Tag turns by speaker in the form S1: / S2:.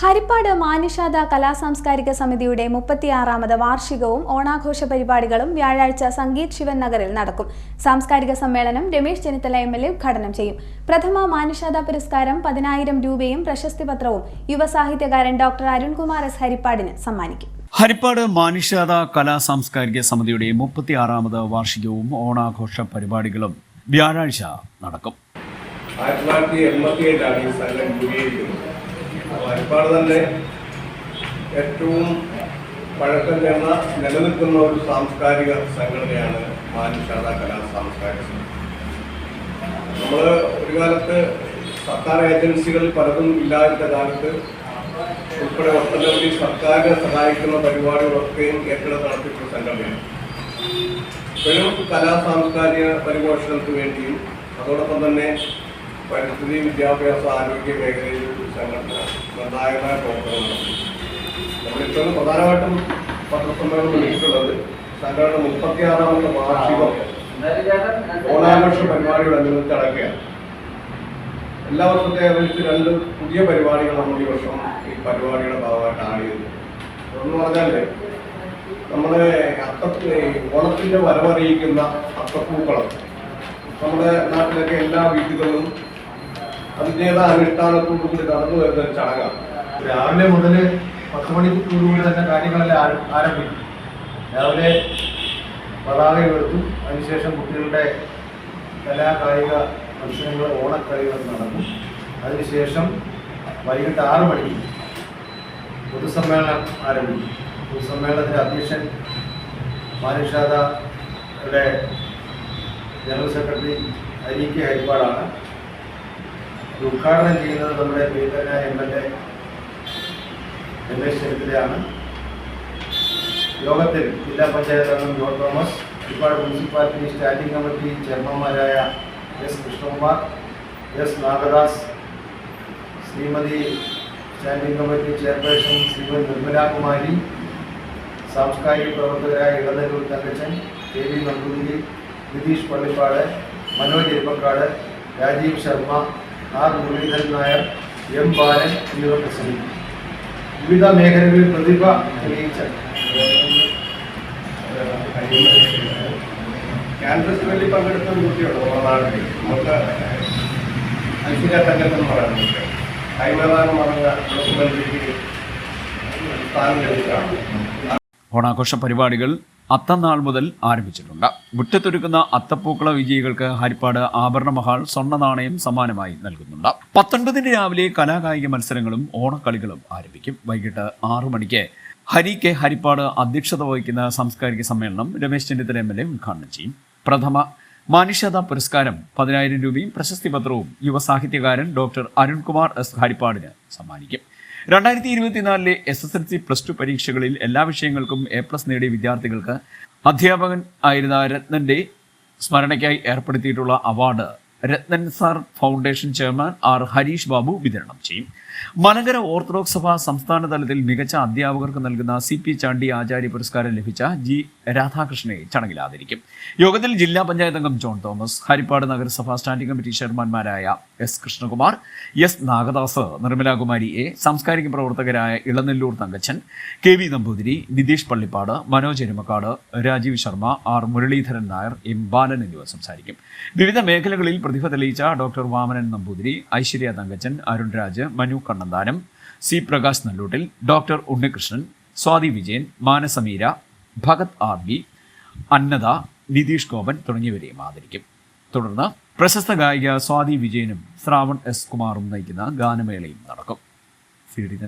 S1: ഹരിപ്പാട് മാനുഷാദ കലാസാംസ്കാരിക സമിതിയുടെ മുപ്പത്തിയാറാമത് വാർഷികവും ഓണാഘോഷ പരിപാടികളും വ്യാഴാഴ്ച സംഗീത് ശിവൻ നഗറിൽ നടക്കും. സാംസ്കാരിക സമ്മേളനം Ramesh Chennithala M L A ഉദ്ഘാടനം ചെയ്യും. പ്രഥമ മാനുഷാദ പുരസ്കാരം പതിനായിരം രൂപയും പ്രശസ്തിപത്രവും യുവസാഹിത്യകാരൻ ഡോക്ടർ അരുൺകുമാർ എസ്. ഹരിപ്പാടിന് സമ്മാനിക്കും.
S2: ഹരിപ്പാട് മാനുഷാദ കലാ സാംസ്കാരിക സമിതിയുടെ മുപ്പത്തിയാറാമത് വാർഷികവും ഓണാഘോഷ പരിപാടികളും വ്യാഴാഴ്ച നടക്കും.
S3: ആയിരത്തി തൊള്ളായിരത്തി എൺപത്തി ഏഴിലാണ് ഈ സംഘം രൂപീകരിക്കുന്നത്. ഹരിപ്പാട് തന്നെ ഏറ്റവും പഴക്കം ചെന്ന നിലനിൽക്കുന്ന ഒരു സാംസ്കാരിക സംഘടനയാണ് മാനുഷാദ കലാ സാംസ്കാരിക നമ്മൾ ഒരു കാലത്ത് സർക്കാർ ഏജൻസികളിൽ പലതും ഇല്ലാത്ത കാലത്ത് ഉൾപ്പെടെ ഒട്ടനവധി സർക്കാരിനെ സഹായിക്കുന്ന പരിപാടികളൊക്കെയും കേട്ടിട നടത്തിയിട്ടുള്ള സംഘടനയാണ്. ഇപ്പോഴും കലാ സാംസ്കാരിക പരിപോഷണത്തിന് വേണ്ടിയും അതോടൊപ്പം തന്നെ പരിസ്ഥിതി വിദ്യാഭ്യാസ ആരോഗ്യ മേഖലയിൽ സംഘടന നിർണായകമായ പ്രവർത്തനങ്ങൾ നമ്മളിപ്പോൾ പ്രധാനമായിട്ടും പത്രസമ്മേളനം വിളിച്ചിട്ടുള്ളത് സംഘടന മുപ്പത്തിയാറാമത്തെ വാർഷികം ഓണാഘോഷ പരിപാടിയോടനുബന്ധിച്ച് അടക്കുകയാണ് എല്ലാ വർഷത്തെ അപേക്ഷിച്ച് രണ്ട് പുതിയ പരിപാടികൾ നമ്മൾ ഈ വർഷം ഈ പരിപാടിയുടെ ഭാഗമായിട്ട് ആഡ് ചെയ്തു ഒന്ന് പറഞ്ഞാൽ നമ്മുടെ അത്തത്തിന് ഓണത്തിന്റെ വരവറിയിക്കുന്ന അത്തപ്പൂക്കളം. നമ്മുടെ നാട്ടിലൊക്കെ എല്ലാ വീടുകളിലും അതിന്റെതായ അനുഷ്ഠാനത്തോടുകൂടി നടന്നു വരുന്ന ഒരു ചടങ്ങാണ്.
S4: രാവിലെ മുതൽ പത്ത് മണിക്കൂറുകൂടി തന്നെ കാര്യങ്ങളെല്ലാം ആരംഭിക്കും. രാവിലെ പതാക ഉയർത്തും. അതിനുശേഷം കുട്ടികളുടെ കലാ കായിക മത്സരങ്ങൾ ഓണക്കളികൾ നടക്കും. അതിനുശേഷം വൈകിട്ട് ആറ് മണിക്ക് പൊതുസമ്മേളനം ആരംഭിക്കും. പൊതുസമ്മേളനത്തിന്റെ അധ്യക്ഷൻ മാനുഷാദയുടെ ജനറൽ സെക്രട്ടറി അരി കെ ഹരിപ്പാടാണ്. ഉദ്ഘാടനം ചെയ്യുന്നത് നമ്മുടെ പ്രിയങ്കരനായ എം എൽ എ രമേശ് ചെന്നിത്തലയാണ് യോഗത്തിൽ ജില്ലാ പഞ്ചായത്ത് അംഗം ജോൺ തോമസ് ഒരുപാട് municipality standing committee ചെയർമാൻമാരായ S Krishnakumar S Nagadas Srimathi standing committee chairperson Srimathi Nirmalakumari സാംസ്കാരിക പ്രവർത്തകരായ Elanallur Thankachan K V Namboothiri Nitheesh Pallippad Manoj Eruppakkad Rajeev Sharma R Muraleedharan Nair M Balan എന്നിവർ പ്രസംഗിക്കും. വിവിധ മേഖലകളിൽ പ്രതിഭ തെളിയിച്ച
S3: canvas വേണ്ടി പങ്കെടുത്ത ഒരു കുട്ടിയുണ്ട് നമ്മുടെ നാട്ടിൽ നമുക്ക് ഐശ്വര്യ തങ്കൻ എന്ന് പറയുന്ന കുട്ടി കൈമേതാനം പറഞ്ഞ സ്ഥാനം
S2: ഓണാഘോഷ പരിപാടികൾ അത്തന്നാൾ മുതൽ ആരംഭിച്ചിട്ടുണ്ട്. മുറ്റത്തൊരുക്കുന്ന അത്തപ്പൂക്കള വിജയികൾക്ക് ഹരിപ്പാട് ആഭരണ മഹാൾ സ്വർണ നാണയം സമ്മാനമായി നൽകുന്നുണ്ട്. പത്തൊൻപതിന് രാവിലെ കലാകായിക മത്സരങ്ങളും ഓണക്കളികളും ആരംഭിക്കും. വൈകിട്ട് ആറു മണിക്ക് ഹരി കെ ഹരിപ്പാട് അധ്യക്ഷത വഹിക്കുന്ന സാംസ്കാരിക സമ്മേളനം Ramesh Chennithala M L A ഉദ്ഘാടനം ചെയ്യും. പ്രഥമ മാനുഷ്യത പുരസ്കാരം പതിനായിരം രൂപയും പ്രശസ്തി പത്രവും യുവസാഹിത്യകാരൻ ഡോക്ടർ അരുൺകുമാർ എസ് ഹരിപ്പാടിന് സമ്മാനിക്കും. രണ്ടായിരത്തി ഇരുപത്തിനാലിലെ S S L C plus two പരീക്ഷകളിൽ എല്ലാ വിഷയങ്ങൾക്കും എ പ്ലസ് നേടിയ വിദ്യാർത്ഥികൾക്ക് അധ്യാപകൻ ആയിരുന്ന രത്നന്റെ സ്മരണയ്ക്കായി ഏർപ്പെടുത്തിയിട്ടുള്ള award. Rathnan sir foundation chairman R Harish Babu വിതരണം ചെയ്യും. മലങ്കര ഓർത്തഡോക്സ് സഭ സംസ്ഥാന തലത്തിൽ മികച്ച അധ്യാപകർക്ക് നൽകുന്ന സി പി ചാണ്ടി ആചാര്യ പുരസ്കാരം ലഭിച്ച ജി രാധാകൃഷ്ണനെ ചടങ്ങിൽ ആദരിക്കും യോഗത്തിൽ ജില്ലാ പഞ്ചായത്ത് അംഗം ജോൺ തോമസ് ഹരിപ്പാട് നഗരസഭ standing committee ചെയർമാൻമാരായ S Krishnakumar S Nagadas Nirmalakumari A സാംസ്കാരിക പ്രവർത്തകരായ Elanellur Thankachan K V Namboothiri Nitheesh Pallippad Manoj Erumakkad Rajeev Sharma R Muraleedharan Nair M Balan എന്നിവർ സംസാരിക്കും. വിവിധ മേഖലകളിൽ പ്രതിഭ തെളിയിച്ച doctor Vamanan Namboothiri Aishwarya Thankachan Arun Raj Manu Kannanthanam C Prakash Nalloottil doctor Unnikrishnan Swathi Vijayan Manasameera Bhagat R B Annada Nitheesh Gopan തുടങ്ങിയവരെയും ആദരിക്കും. തുടർന്ന് പ്രശസ്ത ഗായിക സ്വാതി വിജയനും ശ്രാവൺ എസ് കുമാറും നയിക്കുന്ന ഗാനമേളയും നടക്കും. C D